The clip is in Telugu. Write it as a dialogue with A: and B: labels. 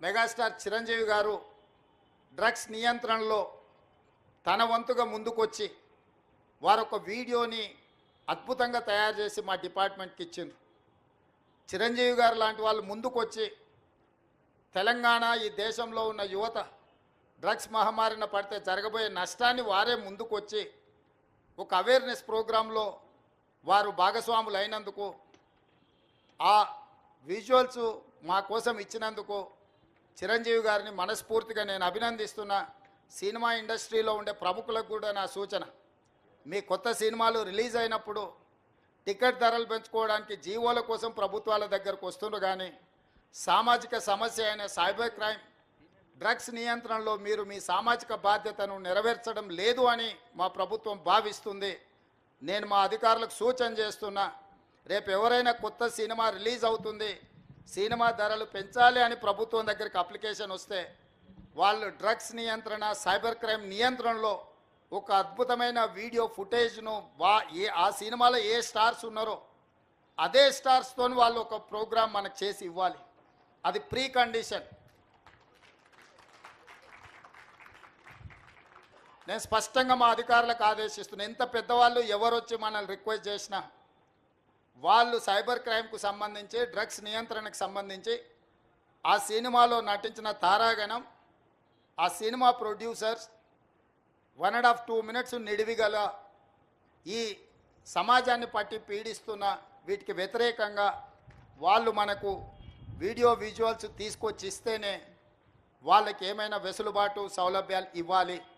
A: మెగాస్టార్ చిరంజీవి గారు డ్రగ్స్ నియంత్రణలో తన వంతుగా ముందుకొచ్చి వారొక వీడియోని అద్భుతంగా తయారు చేసి మా డిపార్ట్మెంట్కి ఇచ్చిండ్రు. చిరంజీవి గారు లాంటి వాళ్ళు ముందుకొచ్చి తెలంగాణ ఈ దేశంలో ఉన్న యువత డ్రగ్స్ మహమ్మారిన పడితే జరగబోయే నష్టాన్ని వారే ముందుకొచ్చి ఒక అవేర్నెస్ ప్రోగ్రాంలో వారు భాగస్వాములు అయినందుకు ఆ విజువల్స్ మా కోసం ఇచ్చినందుకు చిరంజీవి గారిని మనస్ఫూర్తిగా నేను అభినందిస్తున్నా సినిమా ఇండస్ట్రీలో ఉండే ప్రముఖులకు కూడా నా సూచన. మీ కొత్త సినిమాలు రిలీజ్ అయినప్పుడు టికెట్ ధరలు పెంచుకోవడానికి జీవోల కోసం ప్రభుత్వాల దగ్గరకు వస్తున్నారు కానీ సామాజిక సమస్య అయిన సైబర్ క్రైమ్ డ్రగ్స్ నియంత్రణలో మీరు మీ సామాజిక బాధ్యతను నెరవేర్చడం లేదు అని మా ప్రభుత్వం భావిస్తుంది. నేను మా అధికారులకు సూచన చేస్తున్నా రేపు ఎవరైనా కొత్త సినిమా రిలీజ్ అవుతుంది సినిమా ధరలు పెంచాలి అని ప్రభుత్వం దగ్గరికి అప్లికేషన్ వస్తే వాళ్ళు డ్రగ్స్ నియంత్రణ సైబర్ క్రైమ్ నియంత్రణలో ఒక అద్భుతమైన వీడియో ఫుటేజ్ను వా ఏ ఆ సినిమాలో ఏ స్టార్స్ ఉన్నారో అదే స్టార్స్తో వాళ్ళు ఒక ప్రోగ్రామ్ మనకు చేసి ఇవ్వాలి. అది ప్రీ కండిషన్ నేను స్పష్టంగా మా అధికారులకు ఆదేశిస్తున్నాను ఎంత పెద్దవాళ్ళు ఎవరొచ్చి మనల్ని రిక్వెస్ట్ చేసినా వాళ్ళు సైబర్ క్రైమ్కు సంబంధించి డ్రగ్స్ నియంత్రణకు సంబంధించి ఆ సినిమాలో నటించిన తారాగణం ఆ cinema producers one and half two minutes నిడివిగల ఈ సమాజాన్ని పట్టి పీడిస్తున్న వీటికి వ్యతిరేకంగా వాళ్ళు మనకు వీడియో విజువల్స్ తీసుకొచ్చి ఇస్తేనే వాళ్ళకి ఏమైనా వెసులుబాటు సౌలభ్యాలు ఇవ్వాలి.